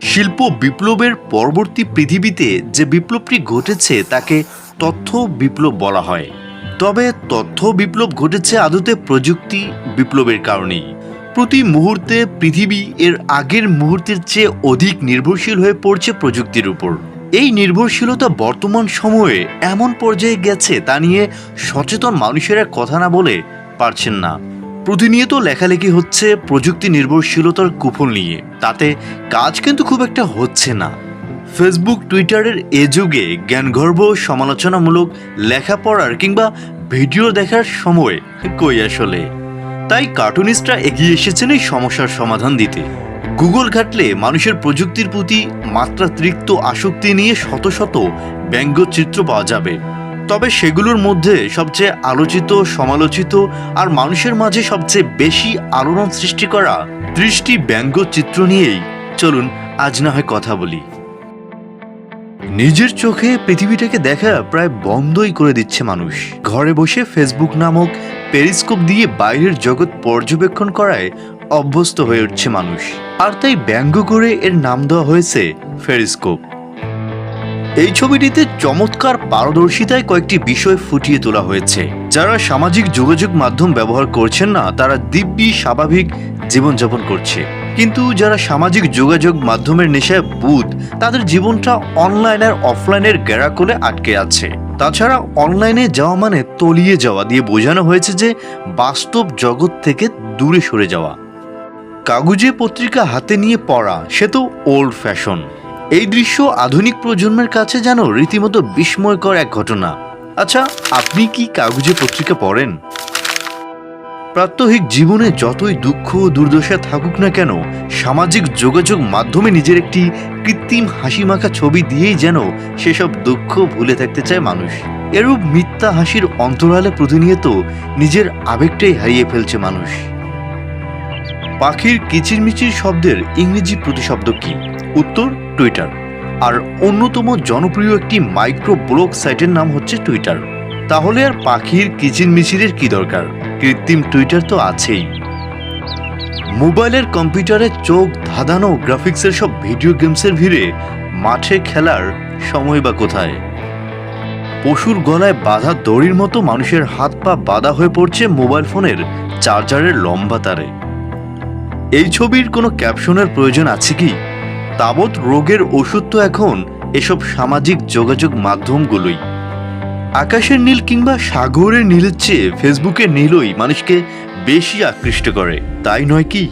শিল্প বিপ্লবের পরবর্তী পৃথিবীতে যে বিপ্লবটি ঘটেছে তাকে তথ্য বিপ্লব বলা হয়। তবে তথ্য বিপ্লব ঘটেছে আদতে প্রযুক্তি বিপ্লবের কারণেই। প্রতি মুহূর্তে পৃথিবী এর আগের মুহূর্তের চেয়ে অধিক নির্ভরশীল হয়ে পড়ছে প্রযুক্তির উপর। এই নির্ভরশীলতা বর্তমান সময়ে এমন পর্যায়ে গেছে তা নিয়ে সচেতন মানুষেরা কথা না বলে পারছেন না। প্রতিনিয়ত লেখালেখি হচ্ছে প্রযুক্তি নির্ভরশীলতার কুফল নিয়ে। তাতে কাজ কিন্তু খুব একটা হচ্ছে না। ফেসবুক টুইটারের এ যুগে জ্ঞানগর্ভ, সমালোচনামূলক লেখাপড়ার কিংবা ভিডিও দেখার সময় কই আসলে? তাই কার্টুনিস্টরা এগিয়ে এসেছেন এই সমস্যার সমাধান দিতে। গুগল ঘাটলে মানুষের প্রযুক্তির প্রতি মাত্রাতিরিক্ত আসক্তি নিয়ে শত শত ব্যঙ্গচিত্র পাওয়া যাবে। তবে সেগুলোর মধ্যে সবচেয়ে আলোচিত, সমালোচিত আর মানুষের মাঝে সবচেয়ে বেশি আলোড়ন সৃষ্টি করা দৃষ্টি ব্যঙ্গচিত্র নিয়েই চলুন আজ না হয় কথা বলি। নিজের চোখে পৃথিবীটাকে দেখা প্রায় বন্ধই করে দিচ্ছে মানুষ। ঘরে বসে ফেসবুক নামক পেরিস্কোপ দিয়ে বাইরের জগৎ পর্যবেক্ষণ করায় অভ্যস্ত হয়ে উঠছে মানুষ। আর তাই ব্যঙ্গ করে এর নাম দেওয়া হয়েছে ফেরিস্কোপ এই ছবিটিতে চমৎকার পারদর্শিতায় কয়েকটি বিষয় ফুটিয়ে তোলা হয়েছে। যারা সামাজিক যোগাযোগ মাধ্যম ব্যবহার করছেন না, তারা দিব্যি স্বাভাবিক জীবনযাপন করছে। কিন্তু যারা সামাজিক যোগাযোগ মাধ্যমের নেশায় বুধ তাদের জীবনটা অনলাইন আর অফলাইনের গেরাকলে আটকে আছে। তাছাড়া অনলাইনে যাওয়া মানে তলিয়ে যাওয়া দিয়ে বোঝানো হয়েছে যে বাস্তব জগৎ থেকে দূরে সরে যাওয়া। কাগজে পত্রিকা হাতে নিয়ে পড়া, সে তো ওল্ড ফ্যাশন এই দৃশ্য আধুনিক প্রজন্মের কাছে যেন রীতিমতো বিস্ময়কর এক ঘটনা। আচ্ছা আপনি কি কাগজে পত্রিকা পড়েন? প্রাত্যহিক জীবনে যতই দুঃখ দুর্দশা থাকুক না কেন, সামাজিক যোগাযোগ মাধ্যমে নিজের একটি কৃত্রিম হাসি মাখা ছবি দিয়েই যেন সেসব দুঃখ ভুলে থাকতে চায় মানুষ। এরূপ মিথ্যা হাসির অন্তরালে প্রতিনিয়ত নিজের আবেগটাই হারিয়ে ফেলছে মানুষ। পাখির কিচিরমিচির শব্দের ইংরেজি প্রতিশব্দ কি? উত্তর টুইটার আর অন্যতম জনপ্রিয় একটি মাইক্রো ব্লগ সাইটের নাম হচ্ছে টুইটার তাহলে আর পাখির কিচিরমিচিরের কি দরকার? কৃত্রিম টুইটার তো আছেই। মোবাইলের কম্পিউটারে চোখ ধাঁধানো গ্রাফিক্সের সব ভিডিও গেমসের ভিড়ে মাঠে খেলার সময় বা কোথায়? পশুর গলায় বাঁধা দড়ির মতো মানুষের হাত পা বাঁধা হয়ে পড়ছে মোবাইল ফোনের চার্জারের লম্বা তারে। এই ছবির কোনো ক্যাপশনের প্রয়োজন আছে কি? তাবৎ রোগের ওষুধ তো এখন এসব সামাজিক যোগাযোগ মাধ্যমগুলোই। আকাশের নীল কিংবা সাগরের নীলের চেয়ে ফেসবুকের নীলই মানুষকে বেশি আকৃষ্ট করে, তাই নয় কি?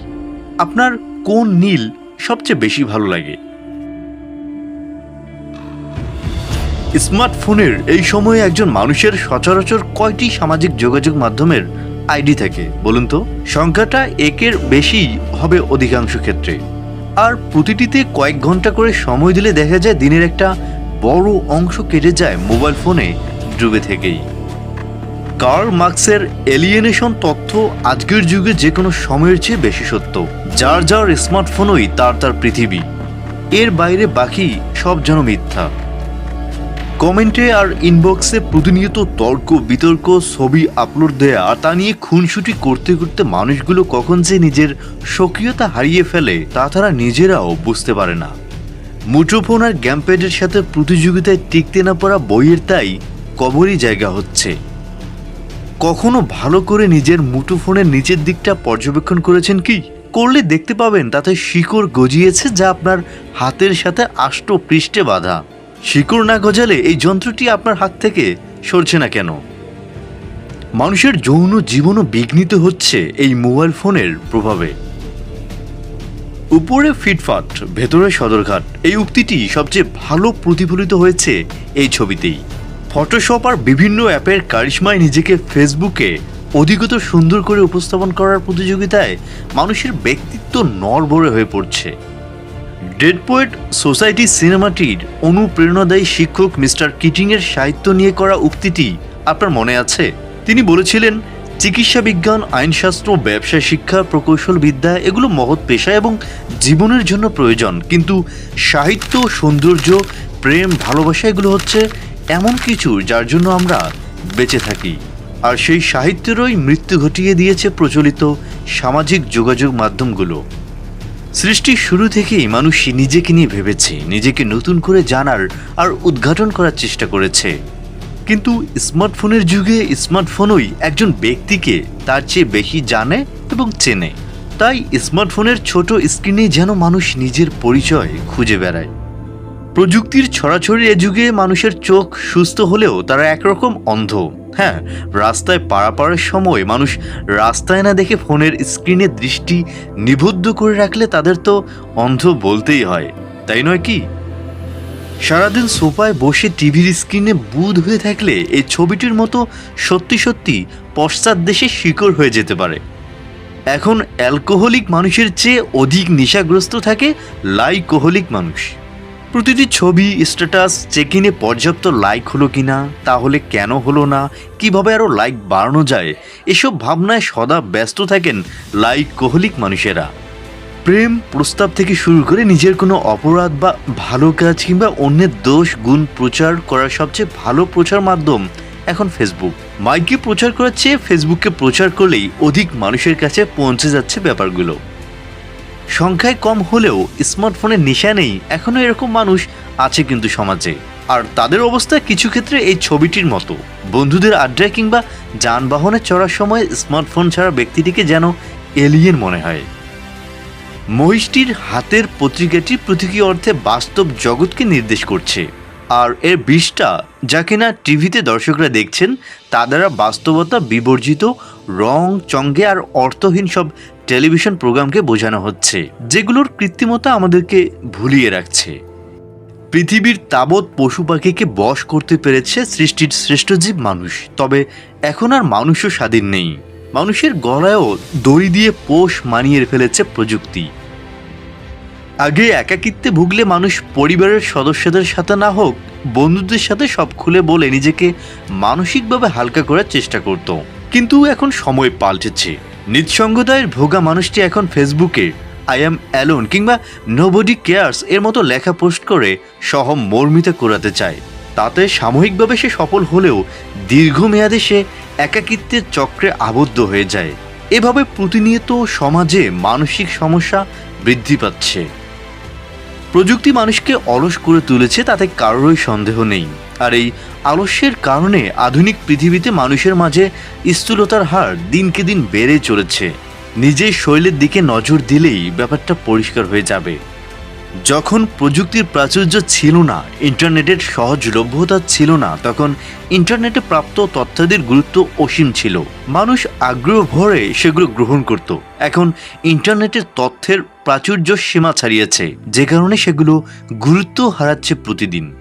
আপনার কোন নীল সবচেয়ে বেশি ভালো লাগে? স্মার্টফোনের এই সময়ে একজন মানুষের সচরাচর কয়টি সামাজিক যোগাযোগ মাধ্যমের আইডি থাকে, বলুন তো? সংখ্যাটা একের বেশি হবে অধিকাংশ ক্ষেত্রে। আর প্রতিটিতে কয়েক ঘণ্টা করে সময় দিলে দেখা যায় দিনের একটা বড় অংশ কেটে যায় মোবাইল ফোনে ডুবে থেকেই। কার্ল মার্কসের এলিয়েনেশন তথ্য আজকের যুগে যে কোনো সময়ের চেয়ে বেশি সত্য। যার যার স্মার্টফোনই তার তার পৃথিবী। এর বাইরে বাকি সব যেন মিথ্যা। কমেন্টে আর ইনবক্সে প্রতিনিয়ত তর্ক, বিতর্ক, ছবি আপলোড দেয়া আর তা নিয়ে খুনসুটি করতে করতে মানুষগুলো কখন যে নিজের সক্রিয়তা হারিয়ে ফেলে, তা তারা নিজেরাও বুঝতে পারে না। মুঠোফোন আর গ্যামপ্যাডের সাথে প্রতিযোগিতায় টিকতে না পারা বইয়ের তাই কবরই জায়গা হচ্ছে। কখনো ভালো করে নিজের মুঠোফোনের নিচের দিকটা পর্যবেক্ষণ করেছেন কি? করলে দেখতে পাবেন তাতে শিকড় গজিয়েছে যা আপনার হাতের সাথে আষ্ট পৃষ্ঠে বাঁধা। শিকড় না গজালে এই যন্ত্রটি আপনার হাত থেকে সরছে না কেন? মানুষের যৌন জীবনও বিঘ্নিত হচ্ছে এই মোবাইল ফোনের প্রভাবে। উপরে ফিটফাট, ভেতরে সদরঘাট, এই উক্তিটি সবচেয়ে ভালো প্রতিফলিত হয়েছে এই ছবিতেই। ফটোশপ আর বিভিন্ন অ্যাপের কারিশমায় নিজেকে ফেসবুকে অধিকতর সুন্দর করে উপস্থাপন করার প্রতিযোগিতায় মানুষের ব্যক্তিত্ব নড়বড়ে হয়ে পড়ছে। ডেড পোয়েট সোসাইটি সিনেমাটির অনুপ্রেরণাদায়ী শিক্ষক মিস্টার কিটিংয়ের সাহিত্য নিয়ে করা উক্তিটি আপনার মনে আছে? তিনি বলেছিলেন, চিকিৎসা বিজ্ঞান, আইনশাস্ত্র, ব্যবসা, শিক্ষা, প্রকৌশল, বিদ্যা, এগুলো মহৎ পেশা এবং জীবনের জন্য প্রয়োজন। কিন্তু সাহিত্য, সৌন্দর্য, প্রেম, ভালোবাসা এগুলো হচ্ছে এমন কিছু যার জন্য আমরা বেঁচে থাকি। আর সেই সাহিত্যেরই মৃত্যু ঘটিয়ে দিয়েছে প্রচলিত সামাজিক যোগাযোগ মাধ্যমগুলো। সৃষ্টির শুরু থেকেই মানুষ নিজেকে নিয়ে ভেবেছে, নিজেকে নতুন করে জানার আর উদ্ঘাটন করার চেষ্টা করেছে। কিন্তু স্মার্টফোনের যুগে স্মার্টফোনই একজন ব্যক্তিকে তার চেয়ে বেশি জানে এবং চেনে। তাই স্মার্টফোনের ছোট স্ক্রিনে যেন মানুষ নিজের পরিচয় খুঁজে বেড়ায়। প্রযুক্তির ছড়াছড়ি এ যুগে মানুষের চোখ সুস্থ হলেও তারা একরকম অন্ধ। হ্যাঁ রাস্তায় পারাপারের সময় মানুষ রাস্তায় না দেখে ফোনের স্ক্রিনে দৃষ্টি নিবদ্ধ করে রাখলে তাদের তো অন্ধ বলতেই হয়, তাই নয় কি? সারাদিন সোফায় বসে টিভির স্ক্রিনে বুধ হয়ে থাকলে এই ছবিটির মতো সত্যি সত্যি পশ্চাৎ দেশে শিকড় হয়ে যেতে পারে। এখন অ্যালকোহলিক মানুষের চেয়ে অধিক নেশাগ্রস্ত থাকে লাইকোহলিক মানুষ। প্রতিটি ছবি স্ট্যাটাস চেক ইনে পর্যাপ্ত লাইক হলো কিনা, তাহলে কেন হলো না, কীভাবে আরও লাইক বাড়ানো যায়, এসব ভাবনায় সদা ব্যস্ত থাকেন লাইক কোহলিক মানুষেরা। প্রেম প্রস্তাব থেকে শুরু করে নিজের কোনো অপরাধ বা ভালো কাজ কিংবা অন্যের দোষ, গুণ প্রচার করার সবচেয়ে ভালো প্রচার মাধ্যম এখন ফেসবুক মাইকে প্রচার করার চেয়ে ফেসবুককে প্রচার করলেই অধিক মানুষের কাছে পৌঁছে যাচ্ছে ব্যাপারগুলো। সংখ্যায় কম হলেও স্মার্টফোনের নেশা নেই, এখনও এরকম মানুষ আছে কিন্তু সমাজে। আর তাদের অবস্থা কিছু ক্ষেত্রে এই ছবিটির মতো। বন্ধুদের আড্ডায় কিংবা যানবাহনে চড়ার সময় স্মার্টফোন ছাড়া ব্যক্তিটিকে যেন এলিয়েন মনে হয়। মহিষটির হাতের পত্রিকাটি প্রতীকী অর্থে বাস্তব জগৎকে নির্দেশ করছে। আর এর বিষটা, যা কিনা টিভিতে দর্শকরা দেখছেন, তা দ্বারা বাস্তবতা বিবর্জিত, রং, চঙ্গে আর অর্থহীন সব টেলিভিশন প্রোগ্রামকে বোঝানো হচ্ছে, যেগুলোর কৃত্রিমতা আমাদেরকে ভুলিয়ে রাখছে। পৃথিবীর তাবৎ পশু পাখিকে বশ করতে পেরেছে সৃষ্টির শ্রেষ্ঠ জীব মানুষ, তবে এখন আর মানুষও স্বাধীন নেই। মানুষের গলায়ও দড়ি দিয়ে পোষ মানিয়ে ফেলেছে প্রযুক্তি। আগে একাকিত্বে ভুগলে মানুষ পরিবারের সদস্যদের সাথে না হোক, বন্ধুদের সাথে সব খুলে বলে নিজেকে মানসিকভাবে হালকা করার চেষ্টা করত। কিন্তু এখন সময় পাল্টেছে। নিঃসঙ্গতায় ভোগা মানুষটি এখন ফেসবুকে আই অ্যাম অ্যালোন কিংবা নোবডি কেয়ার্স এর মতো লেখা পোস্ট করে সহ মর্মিত করাতে চায়। তাতে সাময়িকভাবে সে সফল হলেও দীর্ঘমেয়াদে সে একাকিত্বের চক্রে আবদ্ধ হয়ে যায়। এভাবে প্রতিনিয়ত সমাজে মানসিক সমস্যা বৃদ্ধি পাচ্ছে। প্রযুক্তি মানুষকে অলস করে তুলেছে, তাতে কারোরই সন্দেহ নেই। আর এই আলস্যের কারণে আধুনিক পৃথিবীতে মানুষের মাঝে স্থূলতার হার দিনকে দিন বেড়ে চলেছে। নিজের শৈলের দিকে নজর দিলেই ব্যাপারটা পরিষ্কার হয়ে যাবে। যখন প্রযুক্তির প্রাচুর্য ছিল না, ইন্টারনেটের সহজলভ্যতা ছিল না, তখন ইন্টারনেটে প্রাপ্ত তথ্যাদির গুরুত্ব অসীম ছিল। মানুষ আগ্রহ ভরে সেগুলো গ্রহণ করত। এখন ইন্টারনেটের তথ্যের প্রাচুর্য সীমা ছাড়িয়েছে, যে কারণে সেগুলো গুরুত্ব হারাচ্ছে প্রতিদিন।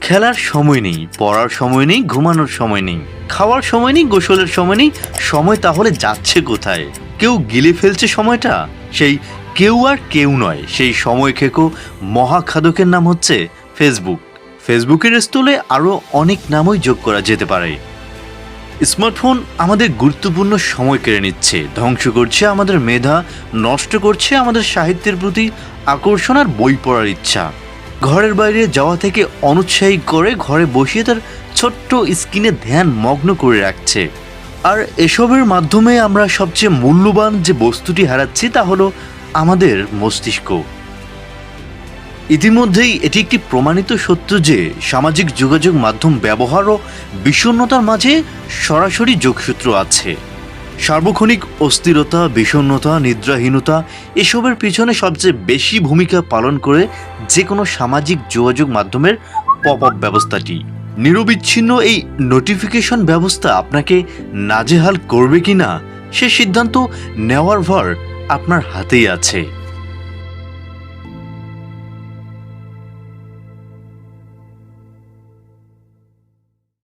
খেলার সময় নেই, পড়ার সময় নেই, ঘুমানোর সময় নেই, খাওয়ার সময় নেই, গোসলের সময় নেই, সময় তাহলে যাচ্ছে কোথায়? কেউ গিলে ফেলছে সময়টা? সেই কেউ আর কেউ নয়, সেই সময় খেকো মহাখাদকের নাম হচ্ছে ফেসবুক। ফেসবুকের স্থলে আরও অনেক নামই যোগ করা যেতে পারে। স্মার্টফোন আমাদের গুরুত্বপূর্ণ সময় কেড়ে নিচ্ছে, ধ্বংস করছে আমাদের মেধা, নষ্ট করছে আমাদের সাহিত্যের প্রতি আকর্ষণ আর বই পড়ার ইচ্ছা। ঘরের বাইরে যাওয়া থেকে অনুৎসাহী করে ঘরে বসিয়ে তার ছোট্ট স্ক্রিনে ধ্যান মগ্ন করে রাখছে। আর এসবের মাধ্যমে আমরা সবচেয়ে মূল্যবান যে বস্তুটি হারাচ্ছি তা হলো আমাদের মস্তিষ্ক। ইতিমধ্যেই এটি একটি প্রমাণিত সত্য যে সামাজিক যোগাযোগ মাধ্যম ব্যবহার ও বিষণ্ণতার মাঝে সরাসরি যোগসূত্র আছে। সার্বক্ষণিক অস্থিরতা, বিষণ্ণতা, নিদ্রাহীনতা এসবের পিছনে সবচেয়ে বেশি ভূমিকা পালন করে যে কোনো সামাজিক যোগাযোগ মাধ্যমের পপ আপ ব্যবস্থাটি। নিরবিচ্ছিন্ন এই নোটিফিকেশন ব্যবস্থা আপনাকে নাজেহাল করবে কি না সে সিদ্ধান্ত নেওয়ার ভর আপনার হাতেই আছে।